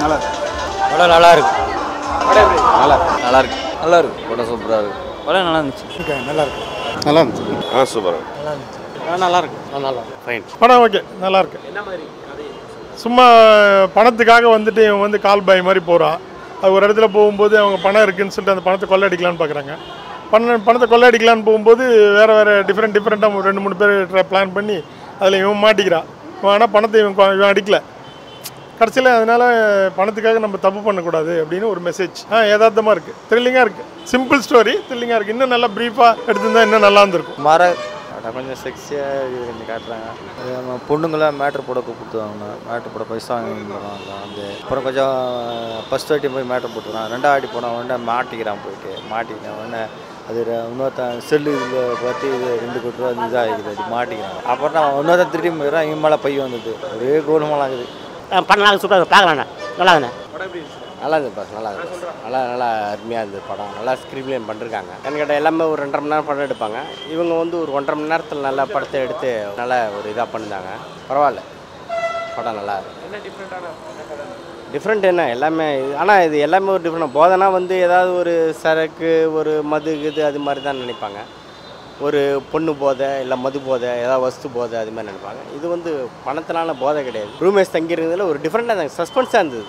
நல்லா இருக்கு படம் நல்லா இருக்கு நல்லா நல்லா இருக்கு நல்லா இருக்கு படம் சூப்பராக இருக்கு படம் நல்லா இருந்துச்சு நல்லா இருக்கு நல்லா இருந்துச்சு ஆ சூப்பர் நல்லா இருக்கு நல்லா ஃபைன் படம் ஓகே நல்லா இருக்கு சும்மா பணத்துக்காக வந்துட்டு இவன் வந்து கால் பாய் மாதிரி போகிறான் அது ஒரு இடத்துல போகும்போது அவங்க பணம் இருக்குன்னு சொல்லிட்டு அந்த பணத்தை கொள்ளடிக்கலான்னு பார்க்குறாங்க பணம் பணத்தை கொள்ளடிக்கலான்னு போகும்போது வேறு வேறு டிஃப்ரெண்ட் டிஃப்ரெண்ட்டாக ரெண்டு மூணு பேர் பிளான் பண்ணி அதில் இவன் மாட்டிக்கிறான் இவன் ஆனால் பணத்தை இவன் இவன் அடிக்கல கடைசியில் அதனால் பணத்துக்காக நம்ம தப்பு பண்ணக்கூடாது அப்படின்னு ஒரு மெசேஜ் ஆ யதார்த்தமாக இருக்குது த்ரில்லிங்காக இருக்குது சிம்பிள் ஸ்டோரி த்ரில்லிங்காக இருக்குது இன்னும் நல்லா ப்ரீஃபாக எடுத்திருந்தா இன்னும் நல்லா இருந்திருக்கும். மர கொஞ்சம் செக்ஸியாக இது கொஞ்சம் காட்டுறாங்க. நம்ம பொண்ணுங்களாம் மேட்ரு போட கூப்பிடுவாங்க மேட்ரு போட பைசா வாங்கிடுவாங்க வந்து அப்புறம் கொஞ்சம் ஃபஸ்ட் வாட்டி போய் மேட்ரு போட்டுக்கிறான். ரெண்டாவது ஆடி போன உடனே மாட்டிக்கிறான் போயிட்டு. மாட்டிக்கிறான் உடனே அது இன்னொருத்தன் செல்லு இதில் பார்த்து இது ரெண்டு கோடி ரூபா இதாக ஆகிக்குது அது மாட்டிக்கிறான். அப்புறம் நான் இன்னொருத்தன் திருட்டி போயிடுறான் இவன் மேலே பை வந்தது. ஒரே கோலமெல்லாம் ஆகுது படம் நல்லா சூப்பராக பார்க்கலாண்ணா. நல்லா இருந்தேன் நல்லா இருந்தது நல்லா இருந்தது நல்லா நல்லா அருமையாக இருந்தது படம். நல்லா ஸ்க்ரீன்லேயும் பண்ணிருக்காங்க. எனக்கு கேட்டால் எல்லாமே ஒரு ரெண்டரை மணி நேரம் படம் எடுப்பாங்க. இவங்க வந்து ஒரு ஒன்றரை மணி நேரத்தில் நல்லா படத்தை எடுத்து நல்லா ஒரு இதாக பண்ணிருந்தாங்க. பரவாயில்ல. படம் நல்லா டிஃப்ரெண்ட் என்ன எல்லாமே ஆனால் இது எல்லாமே ஒரு டிஃப்ரெண்ட் போதைனா வந்து ஏதாவது ஒரு சரக்கு ஒரு மது இது அது மாதிரி தான் நினைப்பாங்க. ஒரு பொண்ணு போதை இல்லை மது போதை ஏதாவது வஸ்து போதை அது மாதிரி நினைப்பாங்க. இது வந்து பணத்தினால போதை கிடையாது. ரூமேஸ் தங்கியிருந்ததில் ஒரு டிஃப்ரெண்ட்டாக சஸ்பென்ஸாக இருந்தது.